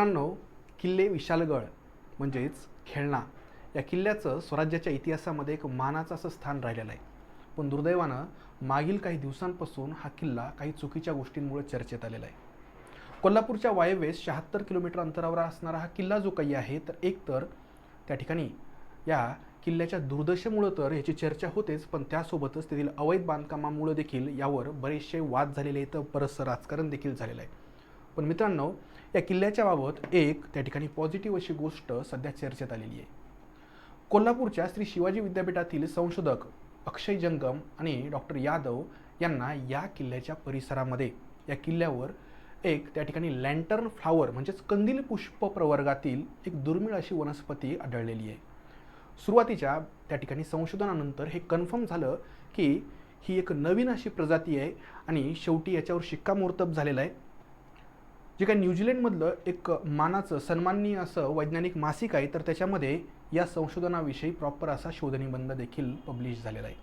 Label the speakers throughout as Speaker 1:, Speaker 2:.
Speaker 1: मित्रांनो किल्ले विशालगड म्हणजेच खेळणा या किल्ल्याचं स्वराज्याच्या इतिहासामध्ये एक मानाचं असं स्थान राहिलेलं आहे. पण दुर्दैवानं मागील काही दिवसांपासून हा किल्ला काही चुकीच्या गोष्टींमुळे चर्चेत आलेला आहे. कोल्हापूरच्या वायव्येस शहात्तर किलोमीटर अंतरावर असणारा हा किल्ला जो काही आहे तर एक तर त्या ठिकाणी या किल्ल्याच्या दुर्दशेमुळं तर याची चर्चा होतेच पण त्यासोबतच तेथील अवैध बांधकामामुळं देखील यावर बरेचसे वाद झालेले आहेत बरंचसं राजकारण देखील झालेलं आहे. पण मित्रांनो या किल्ल्याच्या बाबत एक त्या ठिकाणी पॉझिटिव्ह अशी गोष्ट सध्या चर्चेत आलेली आहे. कोल्हापूरच्या श्री शिवाजी विद्यापीठातील संशोधक अक्षय जंगम आणि डॉक्टर यादव यांना या किल्ल्याच्या परिसरामध्ये या किल्ल्यावर एक त्या ठिकाणी लँटर्न फ्लावर म्हणजेच कंदील पुष्प प्रवर्गातील एक दुर्मिळ अशी वनस्पती आढळलेली आहे. सुरुवातीच्या त्या ठिकाणी संशोधनानंतर हे कन्फर्म झालं की ही एक नवीन अशी प्रजाती आहे आणि शेवटी याच्यावर शिक्कामोर्तब झालेला आहे. जे काही न्यूझीलंडमधलं एक मानाचं सन्माननीय असं वैज्ञानिक मासिक आहे तर त्याच्यामध्ये या संशोधनाविषयी प्रॉपर असा शोधनिबंध देखील पब्लिश झालेला आहे.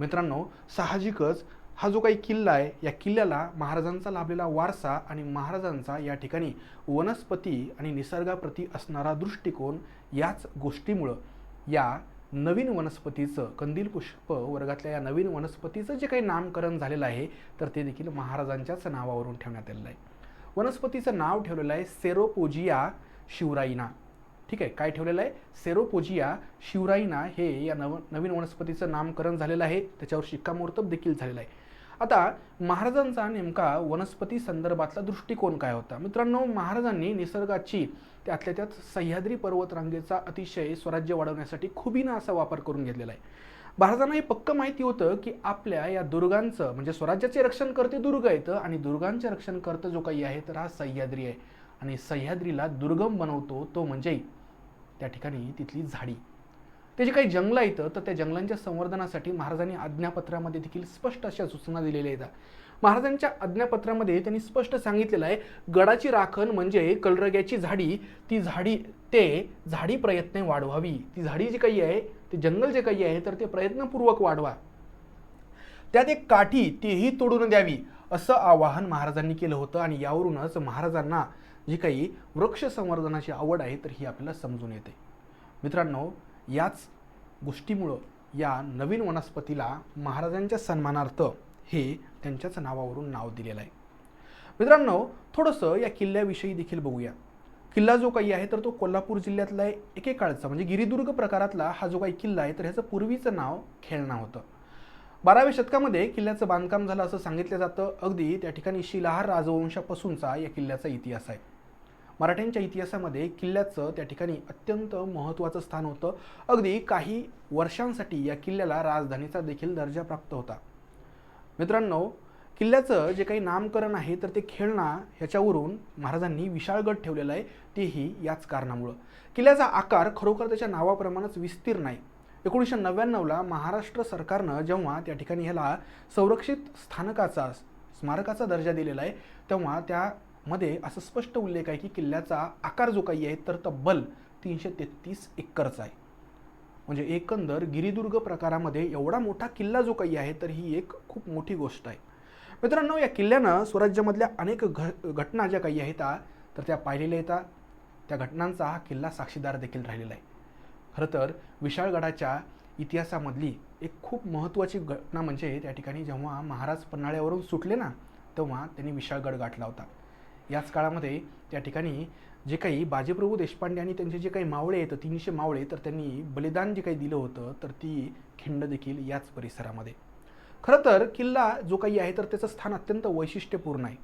Speaker 1: मित्रांनो साहजिकच हा जो काही किल्ला आहे या किल्ल्याला महाराजांचा लाभलेला वारसा आणि महाराजांचा या ठिकाणी वनस्पती आणि निसर्गाप्रती असणारा दृष्टिकोन याच गोष्टीमुळं या नवीन वनस्पतीचं कंदील पुष्प वर्गातल्या या नवीन वनस्पतीचं जे काही नामकरण झालेलं आहे तर ते देखील महाराजांच्याच नावावरून ठेवण्यात आलेलं आहे. वनस्पतीचं नाव ठेवलेलं आहे सेरोपोजिया शिवराईना. ठीक आहे काय ठेवलेलं आहे? सेरोपोजिया शिवराईना हे या नव नवीन वनस्पतीचं नामकरण झालेलं आहे. त्याच्यावर शिक्कामोर्तब देखील झालेलं आहे. आता महाराजांचा नेमका वनस्पती संदर्भातला दृष्टिकोन काय होता? मित्रांनो महाराजांनी निसर्गाची त्यातल्या त्यात सह्याद्री पर्वतरांगेचा अतिशय स्वराज्य वाढवण्यासाठी खुबीनं असा वापर करून घेतलेला आहे. महाराजांना हे पक्क माहिती होतं की आपल्या या दुर्गांचं म्हणजे स्वराज्याचे रक्षण करते दुर्ग येतं आणि दुर्गांचे रक्षण करतं जो काही आहे तर हा सह्याद्री आहे. आणि सह्याद्रीला दुर्गम बनवतो तो म्हणजे त्या ठिकाणी तिथली झाडी. ते जे काही जंगलं येतं तर त्या जंगलांच्या संवर्धनासाठी महाराजांनी आज्ञापत्रामध्ये देखील स्पष्ट अशा सूचना दिलेल्या आहेत. महाराजांच्या आज्ञापत्रामध्ये त्यांनी स्पष्ट सांगितलेलं आहे गडाची राखण म्हणजे कलरग्याची झाडी ती झाडी ते झाडी प्रयत्न वाढवावी. ती झाडी जी काही आहे ते जंगल जे काही आहे तर ते प्रयत्नपूर्वक वाढवा. त्यात एक काठी तीही तोडून द्यावी असं आवाहन महाराजांनी केलं होतं आणि यावरूनच महाराजांना जी काही वृक्ष संवर्धनाची आवड आहे तर ही आपल्याला समजून येते. मित्रांनो याच गोष्टीमुळं या नवीन वनस्पतीला महाराजांच्या सन्मानार्थ हे त्यांच्याच नावावरून नाव दिलेलं आहे. मित्रांनो थोडंसं या किल्ल्याविषयी देखील बघूया. किल्ला जो काही आहे तर तो कोल्हापूर जिल्ह्यातला आहे एकेकाळचा. म्हणजे गिरिदुर्ग प्रकारातला हा जो काही किल्ला आहे तर ह्याचं पूर्वीचं नाव खेळणा होतं. बाराव्या शतकामध्ये किल्ल्याचं बांधकाम झालं असं सांगितलं जातं. अगदी त्या ठिकाणी शिलाहार राजवंशापासूनचा या किल्ल्याचा इतिहास आहे. मराठ्यांच्या इतिहासामध्ये किल्ल्याचं त्या ठिकाणी अत्यंत महत्त्वाचं स्थान होतं. अगदी काही वर्षांसाठी या किल्ल्याला राजधानीचा देखील दर्जा प्राप्त होता. मित्रांनो किल्ल्याचं जे काही नामकरण आहे तर ते खेळणा ह्याच्यावरून महाराजांनी विशाळगड ठेवलेला आहे तेही याच कारणामुळं. किल्ल्याचा आकार खरोखर त्याच्या नावाप्रमाणेच विस्तीर्ण आहे एकोणीसशे नव्याण्णवला महाराष्ट्र सरकारनं जेव्हा त्या ठिकाणी ह्याला संरक्षित स्थानकाचा स्मारकाचा दर्जा दिलेला आहे तेव्हा त्यामध्ये असं स्पष्ट उल्लेख आहे की किल्ल्याचा आकार जो काही आहे तर तब्बल तीनशे तेहतीस एकरचा आहे. म्हणजे एकंदर गिरिदुर्ग प्रकारामध्ये एवढा मोठा किल्ला जो काही आहे तर ही एक खूप मोठी गोष्ट आहे. मित्रांनो या किल्ल्यानं स्वराज्यामधल्या अनेक घ घटना ज्या काही आहेत तर त्या पाहिलेल्या येतात त्या घटनांचा हा किल्ला साक्षीदार देखील राहिलेला आहे. खरं तर विशाळगडाच्या इतिहासामधली एक खूप महत्त्वाची घटना म्हणजे त्या ठिकाणी जेव्हा महाराज पन्हाळ्यावरून सुटले ना तेव्हा त्यांनी विशाळगड गाठला होता. याच काळामध्ये त्या ठिकाणी जे काही बाजीप्रभू देशपांडे आणि त्यांचे जे काही मावळे आहेत तीनशे मावळे तर त्यांनी बलिदान जे काही दिलं होतं तर ती खिंड देखील याच परिसरामध्ये. खरं तर किल्ला जो काही आहे तर त्याचं स्थान अत्यंत वैशिष्ट्यपूर्ण आहे.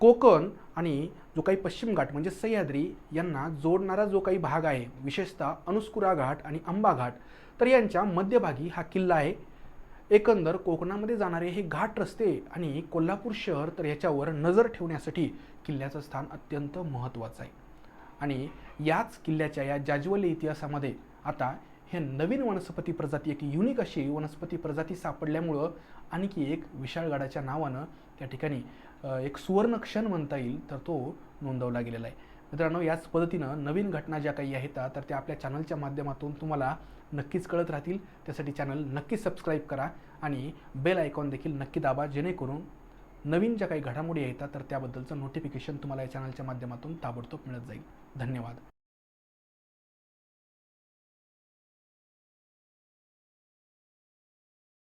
Speaker 1: कोकण आणि जो काही पश्चिम घाट म्हणजे सह्याद्री यांना जोडणारा जो काही भाग आहे विशेषतः अनुस्कुरा घाट आणि आंबा घाट तर यांच्या मध्यभागी हा किल्ला आहे. एकंदर कोकणामध्ये जाणारे हे घाट रस्ते आणि कोल्हापूर शहर तर याच्यावर नजर ठेवण्यासाठी किल्ल्याचं स्थान अत्यंत महत्त्वाचं आहे. आणि याच किल्ल्याच्या या जाज्वल्य इतिहासामध्ये आता हे नवीन वनस्पती प्रजाती एक युनिक अशी वनस्पती प्रजाती सापडल्यामुळं आणखी एक विशाळगडाच्या नावानं त्या ठिकाणी एक सुवर्ण क्षण म्हणता येईल तर तो नोंदवला गेलेला आहे. मित्रांनो याच पद्धतीनं नवीन घटना ज्या काही आहेत तर त्या आपल्या चॅनलच्या माध्यमातून तुम्हाला नक्कीच कळत राहतील. त्यासाठी चॅनल नक्कीच सबस्क्राईब करा आणि बेल आयकॉन देखील नक्की दाबा जेणेकरून नवीन ज्या काही घडामोडी येतात तर त्याबद्दलचं नोटिफिकेशन तुम्हाला या चॅनलच्या माध्यमातून ताबडतोब मिळत जाईल. धन्यवाद.